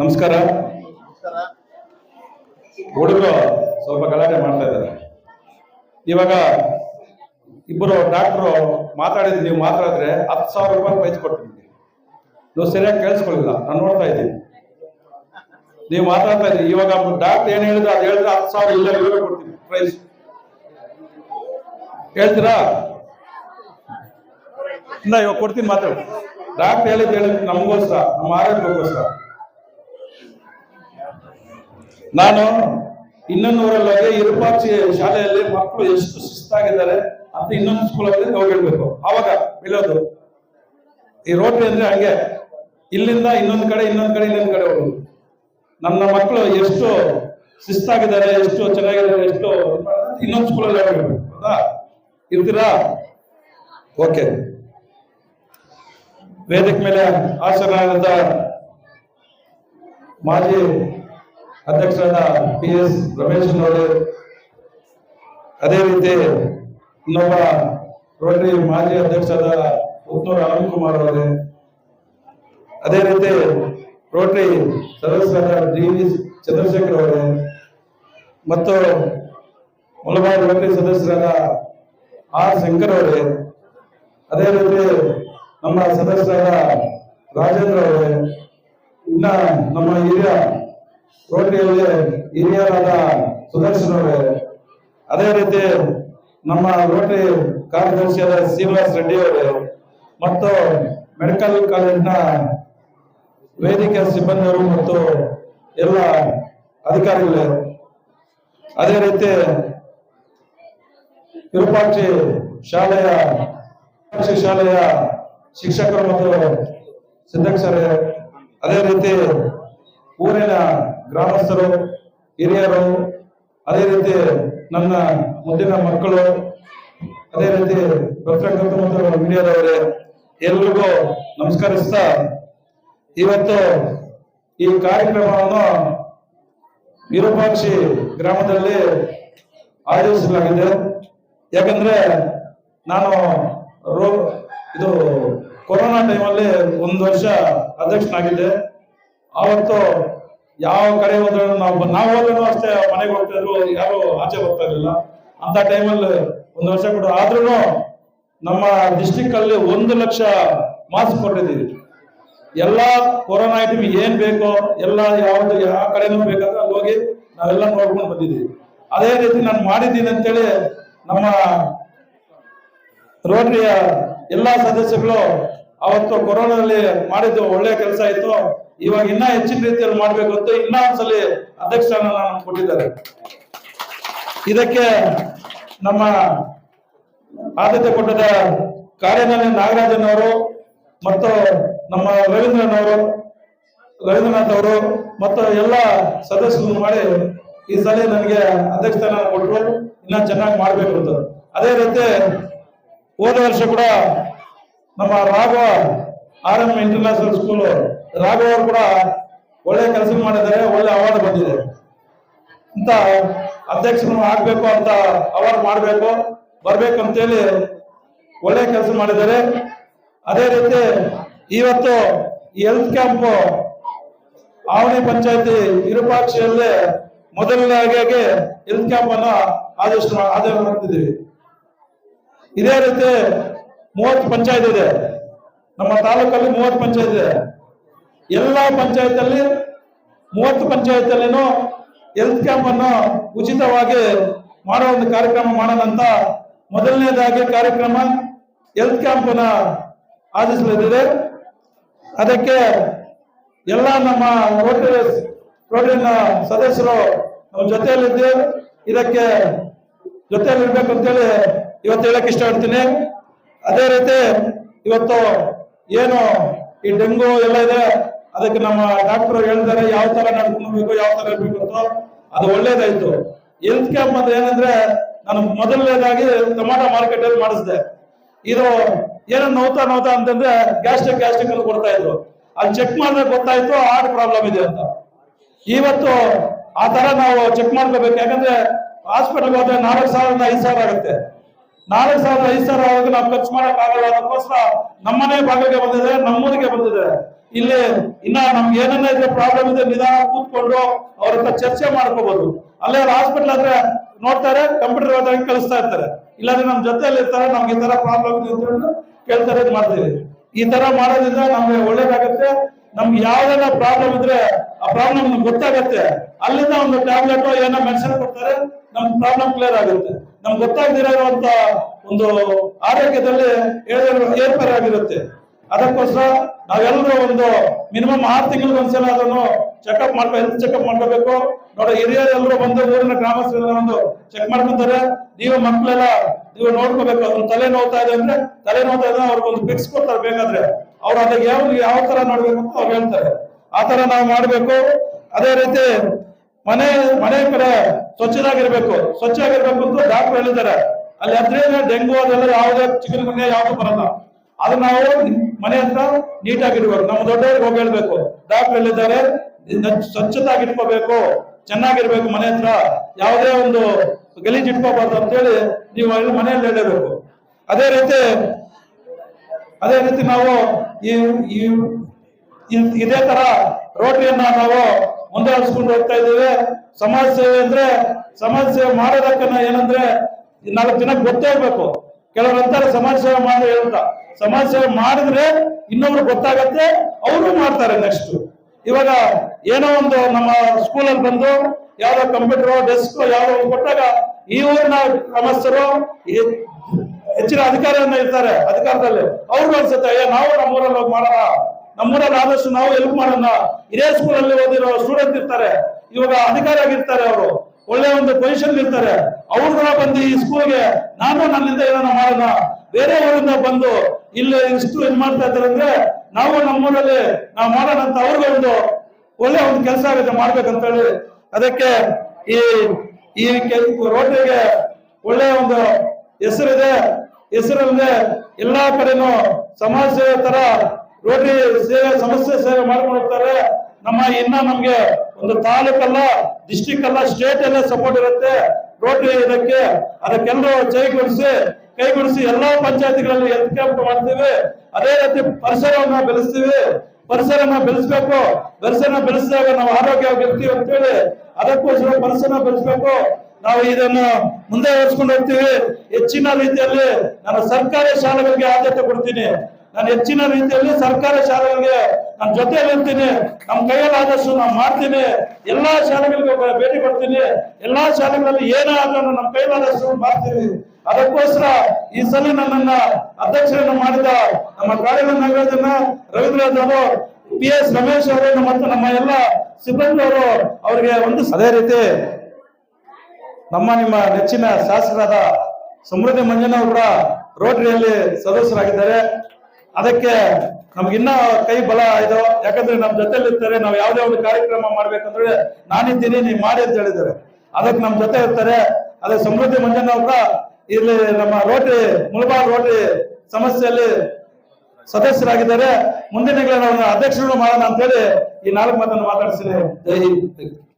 ನಮಸ್ಕಾರ. ಹುಡುಗರು ಸ್ವಲ್ಪ ಗಲಾಟೆ ಮಾಡ್ತಾ ಇದ್ದಾರೆ. ಇವಾಗ ಇಬ್ಬರು ಡಾಕ್ಟ್ರು ಮಾತಾಡಿದ್ರೆ, ನೀವು ಮಾತಾಡಿದ್ರೆ ಹತ್ತು ಸಾವಿರ ರೂಪಾಯಿ ಪ್ರೈಸ್ ಕೊಟ್ಟಿದ್ದೀನಿ. ನೀವು ಸರಿಯಾಗಿ ಕೇಳಿಸ್ಕೊಳ್ಳಿಲ್ಲ ನಾನು ನೋಡ್ತಾ ಇದ್ದೀನಿ. ನೀವು ಮಾತಾಡ್ತಾ ಇದ್ದೀನಿ ಇವಾಗ ಡಾಕ್ಟರ್ ಏನು ಹೇಳಿದ್ರೆ ಅದು ಹೇಳಿದ್ರೆ ಹತ್ತು ಸಾವಿರ ಇಲ್ಲ ಇವಾಗ ಕೊಡ್ತೀನಿ ಪ್ರೈಸ್ ಹೇಳ್ತೀರಾ? ಇವಾಗ ಕೊಡ್ತೀನಿ ಮಾತಾಡಿ. ಡಾಕ್ಟರ್ ಹೇಳಿದ್ ಹೇಳಿದ್ ನಮಗೋಸ್ಕರ, ನಮ್ಮ ಆರೋಗ್ಯಕ್ಕೋಸ್ಕರ. ನಾನು ಇನ್ನೊಂದೂರಲ್ಲಿ ಇರುಪಾಕ್ಷಿ ಶಾಲೆಯಲ್ಲಿ ಮಕ್ಕಳು ಎಷ್ಟು ಶಿಸ್ತಾಗಿದ್ದಾರೆ ಅಂತ ಇನ್ನೊಂದು ಸ್ಕೂಲಲ್ಲಿ ಹೋಗಿರ್ಬೇಕು ಅವಾಗ ಬೆಳೆಯೋದು ಈ ರೋಟ್ರಿ ಅಂದ್ರೆ ಹಂಗೆ. ಇಲ್ಲಿಂದ ಇನ್ನೊಂದು ಕಡೆ ಇನ್ನೊಂದು ಕಡೆ ಇನ್ನೊಂದು ಕಡೆ ಹೋಗೋದು. ನನ್ನ ಮಕ್ಕಳು ಎಷ್ಟು ಶಿಸ್ತಾಗಿದ್ದಾರೆ, ಎಷ್ಟು ಚೆನ್ನಾಗಿದ್ದಾರೆ, ಎಷ್ಟು ಇನ್ನೊಂದು ಸ್ಕೂಲಲ್ಲಿ ಹೋಗಿರ್ಬೇಕು ಹೌದಾ? ಇರ್ತೀರಾ? ಓಕೆ. ವೇದಿಕೆ ಮೇಲೆ ಆಸನಾದ ಮಾಜಿ ಅಧ್ಯಕ್ಷರಾದ ಪಿ ಎಸ್ ರಮೇಶ್ ಅವರು, ಅದೇ ರೀತಿ ನಮ್ಮ ರೋಟರಿ ಮಾಜಿ ಅಧ್ಯಕ್ಷರಾದ ಉತ್ತೂರ ಅನಂತ್ ಕುಮಾರ್ ಅವರೇ, ಅದೇ ರೀತಿ ರೋಟರಿ ಸದಸ್ಯರಾದ ಡಿ ವಿ ಚಂದ್ರಶೇಖರ್ ಅವರೇ ಮತ್ತು ಮುಳಬಾರ್ ರೋಟರಿ ಸದಸ್ಯರಾದ ಆರ್ ಶಂಕರ್ ಅವರೇ, ಅದೇ ರೀತಿ ನಮ್ಮ ಸದಸ್ಯರ ರಾಜೇಂದ್ರ ಅವರೇ, ಇನ್ನ ನಮ್ಮ ಹಿರಿಯ ರೋಟರಿಯಲ್ಲಿ ಹಿರಿಯರಾದ ಸುದರ್ಶನ್ ಅವರೇ, ಅದೇ ರೀತಿ ನಮ್ಮ ರೋಟರಿ ಕಾರ್ಯದರ್ಶಿಯಾದ ಶ್ರೀನಿವಾಸ್ ರೆಡ್ಡಿ ಅವರೇ, ಮತ್ತು ಮೆಡಿಕಲ್ ಕಾಲೇಜಿನ ವೇದಿಕೆ ಸಿಬ್ಬಂದಿಯವರು ಮತ್ತು ಎಲ್ಲ ಅಧಿಕಾರಿಗಳೇ. ಅದೇ ರೀತಿ ವಿರೂಪಾಕ್ಷಿ ಶಾಲೆಯ ಶಾಲೆಯ ಶಿಕ್ಷಕರು ಮತ್ತು ಸಿದ್ಧಕ್ಷರೇ ಅದೇ ರೀತಿ ಊರಿನ ಗ್ರಾಮಸ್ಥರು, ಹಿರಿಯರು, ಅದೇ ರೀತಿ ನನ್ನ ಮುಂದಿನ ಮಕ್ಕಳು, ಅದೇ ರೀತಿ ಪತ್ರಕರ್ತರು ಮತ್ತು ಮೀಡಿಯಾದವರೇ ಎಲ್ರಿಗೂ ನಮಸ್ಕರಿಸ್ತಾ ಇವತ್ತು ಈ ಕಾರ್ಯಕ್ರಮವನ್ನು ವಿರೂಪಾಕ್ಷಿ ಗ್ರಾಮದಲ್ಲಿ ಆಯೋಜಿಸಲಾಗಿದೆ. ಯಾಕಂದ್ರೆ ನಾನು ರೋ ಇದು ಕೊರೋನಾ ಟೈಮಲ್ಲಿ ಒಂದು ವರ್ಷ ಅಧ್ಯಕ್ಷನಾಗಿದ್ದೆ. ಆವತ್ತು ಯಾವ ಕಡೆ ಹೋದ್ರು ನಾವು ನಾವು ಹೋದ್ರೂ ಅಷ್ಟೇ ಮನೆಗೆ ಹೋಗ್ತಾ ಇದ್ರು, ಯಾರು ಆಚೆ ಬರ್ತಾ ಇರಲಿಲ್ಲ. ಅಂತ ಟೈಮಲ್ಲಿ ಒಂದು ವರ್ಷ ಕೂಡ ಆದ್ರೂ ನಮ್ಮ ಡಿಸ್ಟಿಕ್ ಅಲ್ಲಿ ಒಂದು ಲಕ್ಷ ಮಾಸ್ಕ್ ಕೊಟ್ಟಿದ್ದೀವಿ. ಎಲ್ಲ ಕೊರೋನಾ ಐಟಮ್ ಏನ್ ಬೇಕೋ, ಎಲ್ಲ ಯಾವ್ದು ಯಾವ ಕಡೆನೂ ಬೇಕಾದ್ರೆ ಅಲ್ಲಿ ಹೋಗಿ ನಾವೆಲ್ಲ ನೋಡ್ಕೊಂಡು ಬಂದಿದ್ದೀವಿ. ಅದೇ ರೀತಿ ನಾನು ಮಾಡಿದ್ದೀನಿ ಅಂತೇಳಿ ನಮ್ಮ ರೋಟರಿಯ ಎಲ್ಲಾ ಸದಸ್ಯಗಳು ಅವತ್ತು ಕೊರೋನಾದಲ್ಲಿ ಮಾಡಿದ್ದು ಒಳ್ಳೆ ಕೆಲಸ ಇತ್ತು. ಇವಾಗ ಇನ್ನ ಹೆಚ್ಚಿನ ರೀತಿಯಲ್ಲಿ ಮಾಡ್ಬೇಕು ಅಂತ ಇನ್ನ ಒಂದ್ಸಲಿ ಅಧ್ಯಕ್ಷರನ್ನ ನಾನು ಕೊಟ್ಟಿದ್ದಾರೆ. ಇದಕ್ಕೆ ನಮ್ಮ ಆದ್ಯತೆ ಕೊಟ್ಟದ ಕಾರ್ಯನಲ್ಲಿ ನಾಗರಾಜನ್ ಅವರು ಮತ್ತು ನಮ್ಮ ರವೀಂದ್ರನ್ ಅವರು, ರವೀಂದ್ರನಾಥ್ ಅವರು ಮತ್ತು ಎಲ್ಲ ಸದಸ್ಯರು ಮಾಡಿ ಈ ಸಲ ನನಗೆ ಅಧ್ಯಕ್ಷ ಕೊಟ್ಟರು. ಇನ್ನ ಚೆನ್ನಾಗಿ ಮಾಡ್ಬೇಕು ಅಂತ. ಅದೇ ರೀತಿ ಹೋದ ವರ್ಷ ಕೂಡ ನಮ್ಮ Raghava R M international school Raghava ಅವರು ಕೂಡ ಒಳ್ಳೆ ಕೆಲಸ ಮಾಡಿದ್ದಾರೆ, ಒಳ್ಳೆ ಅವಾರ್ಡ್ ಬಂದಿದೆ. ಅಂತ ಅಧ್ಯಕ್ಷರು ಆಗ್ಬೇಕು ಅಂತ ಅವಾರ್ಡ್ ಮಾಡಬೇಕು ಬರ್ಬೇಕು ಅಂತೇಳಿ ಒಳ್ಳೆ ಕೆಲಸ ಮಾಡಿದ್ದಾರೆ. ಅದೇ ರೀತಿ ಇವತ್ತು ಹೆಲ್ತ್ ಕ್ಯಾಂಪ್ ಆವಣಿ ಪಂಚಾಯತಿ ವಿರೂಪಾಕ್ಷಿಯಲ್ಲಿ ಮೊದಲನೇ ಹೆಲ್ತ್ ಕ್ಯಾಂಪ್ ಅನ್ನ ಆದೇಶ ಆದೇಶ ಮಾಡ್ತಿದ್ದೀವಿ. ಇದೇ ರೀತಿ ಮೂವತ್ತು ಪಂಚಾಯತ್ ಇದೆ. ನಮ್ಮ ತಾಲೂಕಲ್ಲಿ ಮೂವತ್ತು ಪಂಚಾಯತ್ ಇದೆ. ಎಲ್ಲ ಪಂಚಾಯತ್ ಅಲ್ಲಿ ಮೂವತ್ತು ಪಂಚಾಯತ್ ಹೆಲ್ತ್ ಕ್ಯಾಂಪ್ ಅನ್ನು ಉಚಿತವಾಗಿ ಮಾಡೋ ಒಂದು ಕಾರ್ಯಕ್ರಮ ಮಾಡೋಣ ಮೊದಲನೇದಾಗಿ ಕಾರ್ಯಕ್ರಮ ಹೆಲ್ತ್ ಕ್ಯಾಂಪ್ ಅನ್ನ ಆಯೋಜಿಸಲಿದೆ. ಅದಕ್ಕೆ ಎಲ್ಲ ನಮ್ಮ ರೋಟರಿ, ರೋಟರಿನ ಸದಸ್ಯರು ನಮ್ಮ ಜೊತೆಯಲ್ಲಿದ್ದೇವೆ. ಇದಕ್ಕೆ ಜೊತೆಯಲ್ಲಿರ್ಬೇಕು ಅಂತೇಳಿ ಇವತ್ತು ಹೇಳಕ್ ಇಷ್ಟಪಡ್ತೀನಿ. ಅದೇ ರೀತಿ ಇವತ್ತು ಏನು ಈ ಡೆಂಗು ಎಲ್ಲ ಇದೆ, ಅದಕ್ಕೆ ನಮ್ಮ ಡಾಕ್ಟರ್ ಹೇಳ್ತಾರೆ ಯಾವ ತರ ನಡ್ಕೊಳ್ಬೇಕು ಯಾವ ತರ ಇರ್ಬೇಕು ಅಂತ. ಅದು ಒಳ್ಳೇದಾಯ್ತು. ಹೆಲ್ತ್ ಕ್ಯಾಂಪ್ ಅಂದ್ರೆ ಏನಂದ್ರೆ ನಾನು ಮೊದಲನೇದಾಗಿ ಟೊಮಾಟೊ ಮಾರ್ಕೆಟ್ ಅಲ್ಲಿ ಮಾಡಿಸಿದೆ. ಇದು ಏನೋ ನೋವ್ತಾ ನೋತಾ ಅಂತಂದ್ರೆ ಗ್ಯಾಸ್ಟ್ರಿಕ್ ಗ್ಯಾಸ್ಟ್ರಿಕ್ ಅಲ್ಲಿ ಕೊಡ್ತಾ ಇದ್ರು. ಅಲ್ಲಿ ಚೆಕ್ ಮಾಡಿದ್ರೆ ಗೊತ್ತಾಯ್ತು ಹಾರ್ಟ್ ಪ್ರಾಬ್ಲಮ್ ಇದೆ ಅಂತ. ಇವತ್ತು ಆ ತರ ನಾವು ಚೆಕ್ ಮಾಡ್ಕೋಬೇಕು. ಯಾಕಂದ್ರೆ ಹಾಸ್ಪಿಟಲ್ಗೆ ಹೋದ್ರೆ ನಾಲ್ಕು ಸಾವಿರದಿಂದ ಐದು ಸಾವಿರ ಆಗುತ್ತೆ. ನಾಲ್ಕು ಸಾವಿರ ಐದು ಸಾವಿರ ನಾವು ಖರ್ಚು ಮಾಡಕ್ ಆಗಲ್ಲ ಅದಕ್ಕೋಸ್ಕರ ನಮ್ಮನೆ ಭಾಗಕ್ಕೆ ಬಂದಿದೆ, ನಮ್ಮೂರಿಗೆ ಬಂದಿದೆ. ಇಲ್ಲಿ ಇನ್ನ ನಮ್ಗೆ ಏನನ್ನ ಇದ್ರೆ ಪ್ರಾಬ್ಲಮ್ ಇದೆ, ನಿಧಾನ ಕೂತ್ಕೊಂಡು ಅವ್ರ ಹತ್ರ ಚರ್ಚೆ ಮಾಡ್ಕೋಬಹುದು ಅಲ್ಲೇ ಹಾಸ್ಪಿಟಲ್ ಆದ್ರೆ ನೋಡ್ತಾರೆ ಕಂಪ್ಯೂಟರ್ ಹೋದಾಗ ಕಳಿಸ್ತಾ ಇರ್ತಾರೆ. ಇಲ್ಲಾಂದ್ರೆ ನಮ್ ಜೊತೆಯಲ್ಲಿ ಇರ್ತಾರೆ ನಮ್ಗೆ ಈ ತರ ಪ್ರಾಬ್ಲಮ್ ಇದೆ ಅಂತ ಹೇಳಿ ಕೇಳ್ತಾರೆ ಮಾಡ್ತೀವಿ. ಈ ತರ ಮಾಡೋದ್ರಿಂದ ನಮ್ಗೆ ಒಳ್ಳೇದಾಗತ್ತೆ. ನಮ್ಗೆ ಯಾವ್ದಾರ ಪ್ರಾಬ್ಲಮ್ ಇದ್ರೆ ಆ ಪ್ರಾಬ್ಲಮ್ ಗೊತ್ತಾಗತ್ತೆ. ಅಲ್ಲಿಂದ ಒಂದು ಟ್ಯಾಬ್ಲೆಟ್ ಏನೋ ಮೆಡಿಸಿನ್ ಕೊಡ್ತಾರೆ ನಮ್ ಪ್ರಾಬ್ಲಮ್ ಕ್ಲಿಯರ್ ಆಗುತ್ತೆ. ನಮ್ಗೆ ಗೊತ್ತಾಗದಿರೋ ಇರುವಂತ ಒಂದು ಆರೋಗ್ಯದಲ್ಲಿ ಏರು- ಏರ್ಪೇರು ಆಗಿರುತ್ತೆ ಅದಕ್ಕೋಸ್ಕರ ನಾವೆಲ್ಲರೂ ಒಂದು ಮಿನಿಮಮ್ ಆರು ತಿಂಗಳಿಗೆ ಒಂದ್ಸಲ ಅದನ್ನು ಚೆಕಪ್ ಮಾಡ್ಕೊ ಹೆಲ್ತ್ ಚೆಕಪ್ ಮಾಡ್ಕೋಬೇಕು. ನೋಡಿ, ಹಿರಿಯರೆಲ್ಲರೂ ಬಂದು ಊರಿನ ಗ್ರಾಮಸ್ಥರೆಲ್ಲ ಒಂದು ಚೆಕ್ ಮಾಡ್ಕೊಂತಾರೆ. ನೀವು ಮಕ್ಕಳೆಲ್ಲ ನೀವು ನೋಡ್ಕೋಬೇಕು ಅದನ್ನ ತಲೆ ನೋವ್ತಾ ಇದೆ ಅಂದ್ರೆ ತಲೆ ನೋವ್ತಾ ಇದೆ ಅವ್ರಿಗೆ ಒಂದು ಫಿಕ್ಸ್ ಕೊಡ್ತಾರೆ ಬೇಕಾದ್ರೆ. ಅವ್ರು ಅದಕ್ಕೆ ಯಾವ ಯಾವ ತರ ನೋಡ್ಬೇಕು ಅಂತ ಅವ್ರು ಹೇಳ್ತಾರೆ. ಆ ತರ ನಾವು ಮಾಡ್ಬೇಕು. ಅದೇ ರೀತಿ ಮನೆ ಮನೆ ಕಡೆ ಸ್ವಚ್ಛದಾಗಿರ್ಬೇಕು ಸ್ವಚ್ಛವಾಗಿರ್ಬೇಕು ಅಂತ ಡಾಕ್ಟರ್ ಹೇಳಿದ್ದಾರೆ. ಅಲ್ಲಿ ಹತ್ರ ಡೆಂಗು ಅದೆಲ್ಲ ಯಾವುದೇ ಚಿಕನ್ ಮನೆ ಯಾವ್ದು ಬರಲ್ಲ. ಅದನ್ನ ನಾವು ಮನೆ ಹತ್ರ ನೀಟಾಗಿರ್ಬೇಕು ನಮ್ಮ ದೊಡ್ಡವ್ರಿಗೆ ಹೋಗಿ ಹೇಳ್ಬೇಕು. ಡಾಕ್ಟರ್ ಹೇಳಿದ್ದಾರೆ ಸ್ವಚ್ಛತಾಗಿ ಇಟ್ಕೋಬೇಕು. ಚೆನ್ನಾಗಿರ್ಬೇಕು ಮನೆ ಹತ್ರ. ಯಾವುದೇ ಒಂದು ಗಲೀಜ್ ಇಟ್ಕೋಬಾರ್ದು ಅಂತೇಳಿ ನೀವು ಅಲ್ಲಿ ಮನೆಯಲ್ಲಿ ಹೇಳಬೇಕು. ಅದೇ ರೀತಿ ಅದೇ ರೀತಿ ನಾವು ಈ- ಇದೇ ತರ ರೋಟರಿಯನ್ನ ನಾವು ಮುಂದುವರಿಸ್ಕೊಂಡು ಹೋಗ್ತಾ ಇದ್ದೇವೆ. ಸಮಾಜ ಸೇವೆ ಅಂದ್ರೆ, ಸಮಾಜ ಸೇವೆ ಮಾಡೋದಕ್ಕನ್ನ ಏನಂದ್ರೆ ನಾಲ್ಕು ದಿನ ಗೊತ್ತೇ ಇರ್ಬೇಕು. ಕೆಲವರು ಅಂತಾರೆ ಸಮಾಜ ಸೇವೆ ಮಾಡಿ ಹೇಳ್ತ ಸಮಾಜ ಸೇವೆ ಮಾಡಿದ್ರೆ ಇನ್ನೊಬ್ರು ಗೊತ್ತಾಗತ್ತೆ, ಅವರು ಮಾಡ್ತಾರೆ ನೆಕ್ಸ್ಟ್ ಇವಾಗ ಏನೋ ಒಂದು ನಮ್ಮ ಸ್ಕೂಲಲ್ಲಿ ಬಂದು ಯಾವ್ದೋ ಕಂಪ್ಯೂಟರ್ ಡೆಸ್ಕ್ ಯಾವ್ದೋ ಒಂದು ಕೊಟ್ಟಾಗ ಈ ಊರಿನ ಗ್ರಾಮಸ್ಥರು ಹೆಚ್ಚಿನ ಅಧಿಕಾರಿಯನ್ನ ಇರ್ತಾರೆ ಅಧಿಕಾರದಲ್ಲಿ. ಅವ್ರಿಗೂ ಅನ್ಸುತ್ತೆ ನಾವು ನಮ್ಮೂರಲ್ಲಿ ಹೋಗಿ ಮಾಡೋಣ. ನಮ್ಮೂರಲ್ಲಿ ಆದಷ್ಟು ನಾವು ಹೆಲ್ಪ್ ಮಾಡೋಣ. ಇದೇ ಸ್ಕೂಲಲ್ಲಿ ಓದಿರೋ ಸ್ಟೂಡೆಂಟ್ ಇರ್ತಾರೆ. ಇವಾಗ ಅಧಿಕಾರಿ ಆಗಿರ್ತಾರೆ ಅವರು. ಒಳ್ಳೆ ಒಂದು ಪೊಸಿಷನ್ ಇರ್ತಾರೆ. ಅವ್ರು ಕೂಡ ಬಂದು ಈ ಸ್ಕೂಲ್ಗೆ ನಾನು ನನ್ನಿಂದ ಏನೋ ಮಾಡೋಣ? ಬೇರೆ ಊರಿಂದ ಬಂದು ಇಲ್ಲಿ ಇಷ್ಟು ಇದು ಮಾಡ್ತಾ ಇದ್ದಾರೆ ಅಂದ್ರೆ ನಾವು ನಮ್ಮೂರಲ್ಲಿ ನಾವು ಮಾಡೋಣ ಅಂತ ಅವ್ರಿಗೆ ಒಂದು ಒಳ್ಳೆ ಒಂದು ಕೆಲಸ ಆಗುತ್ತೆ ಮಾಡ್ಬೇಕಂತ ಹೇಳಿ ಅದಕ್ಕೆ ಈ ಈ ರೋಟರಿಗೆ ಒಳ್ಳೆ ಒಂದು ಹೆಸರಿದೆ. ಹೆಸರಲ್ಲದೆ ಎಲ್ಲಾ ಕಡೆನೂ ಸಮಾಜ ತರ ರೋಟರಿ ಸೇವೆ, ಸಮಸ್ಯೆ ಸೇವೆ ಮಾಡ್ಕೊಂಡು ನಮ್ಮ ಇನ್ನ ನಮ್ಗೆ ಒಂದು ತಾಲೂಕಲ್ಲ ಡಿಸ್ಟಿಕ್ ಅಲ್ಲ ಸ್ಟೇಟ್ ಎಲ್ಲ ಸಪೋರ್ಟ್ ಇರುತ್ತೆ. ರೋಟರಿ ಇದಕ್ಕೆ, ಅದಕ್ಕೆಲ್ಲರೂ ಜೈಗೂಡಿಸಿ ಕೈಗೂಡಿಸಿ ಎಲ್ಲಾ ಪಂಚಾಯತಿಗಳಲ್ಲಿ ಹೆಲ್ತ್ ಕ್ಯಾಂಪ್ ಮಾಡ್ತೀವಿ. ಅದೇ ರೀತಿ ಪರಿಸರವನ್ನ ಬೆಳೆಸ್ತೀವಿ. ಪರಿಸರನ ಬೆಳೆಸ್ಬೇಕು. ಪರಿಸರನ ಬೆಳೆಸಿದಾಗ ನಾವು ಆರೋಗ್ಯವಾಗಿರ್ತೀವಿ ಅಂತೇಳಿ ಅದಕ್ಕೋಸ್ಕರ ಪರಿಸರನ ಬೆಳೆಸ್ಬೇಕು. ನಾವು ಇದನ್ನು ಮುಂದೆ ಹೋಗ್ತೀವಿ. ಹೆಚ್ಚಿನ ರೀತಿಯಲ್ಲಿ ನಾನು ಸರ್ಕಾರಿ ಶಾಲೆಗಳಿಗೆ ಆದ್ಯತೆ ಕೊಡ್ತೀನಿ. ನಾನು ಹೆಚ್ಚಿನ ರೀತಿಯಲ್ಲಿ ಸರ್ಕಾರಿ ಶಾಲೆಗಳಿಗೆ ನನ್ನ ಜೊತೆಯಲ್ಲಿ ಇರ್ತೀನಿ. ನಮ್ಮ ಕೈಯಲ್ಲಾದಷ್ಟು ನಾನು ಮಾಡ್ತೀನಿ. ಎಲ್ಲಾ ಶಾಲೆಗಳಿಗೆ ಭೇಟಿ ಕೊಡ್ತೀನಿ. ಎಲ್ಲಾ ಶಾಲೆಗಳಲ್ಲಿ ಏನೇ ಆದ್ರೂ ನಮ್ಮ ಕೈಯಲ್ಲಾದಷ್ಟು ಮಾಡ್ತೀನಿ. ಅದಕ್ಕೋಸ್ಕರ ಈ ಸಲ ನನ್ನನ್ನ ಅಧ್ಯಕ್ಷರನ್ನು ಮಾಡಿದ ನಮ್ಮ ಕಾಳಿನ ನಗರದನ್ನ ರವೀಂದ್ರನಾಥ್ ಅವರು ಪಿ ಎಸ್ ರಮೇಶ್ ಅವರು ಮತ್ತು ನಮ್ಮ ಎಲ್ಲ ಸಿಬ್ಬಂದಿ ಅವರು ಅವರಿಗೆ ಒಂದು ಅದೇ ರೀತಿ ನಮ್ಮ ನಿಮ್ಮ ನೆಚ್ಚಿನ ಶಾಸಕರಾದ ಸಮೃದ್ಧಿ ಮಂಜನ ಕೂಡ ರೋಟರಿಯಲ್ಲಿ ಸದಸ್ಯರಾಗಿದ್ದಾರೆ. ಅದಕ್ಕೆ ನಮ್ಗಿನ್ನ ಕೈ ಬಲ ಇದು. ಯಾಕಂದ್ರೆ ನಮ್ ಜೊತೆಲಿ ಇರ್ತಾರೆ, ನಾವು ಯಾವುದೇ ಒಂದು ಕಾರ್ಯಕ್ರಮ ಮಾಡ್ಬೇಕಂದ್ರೆ ನಾನಿದ್ದೀನಿ, ನೀವು ಮಾಡಿ ಅಂತ ಹೇಳಿದ್ದಾರೆ. ಅದಕ್ಕೆ ನಮ್ ಜೊತೆ ಇರ್ತಾರೆ. ಅದೇ ಸಮೃದ್ಧಿ ಮಂಜನ್ ಕೂಡ ಇಲ್ಲಿ ನಮ್ಮ ರೋಟರಿ, ಮುಳಬಾಗ್ ರೋಟರಿ ಸಮಸ್ಯೆಯಲ್ಲಿ ಸದಸ್ಯರಾಗಿದ್ದಾರೆ. ಮುಂದಿನ ಅಧ್ಯಕ್ಷರು ಮಾಡೋಣ ಅಂತ ಹೇಳಿ ಈ ನಾಲ್ಕು ಮಾತನ್ನು ಮಾತಾಡಿಸಿದೆ.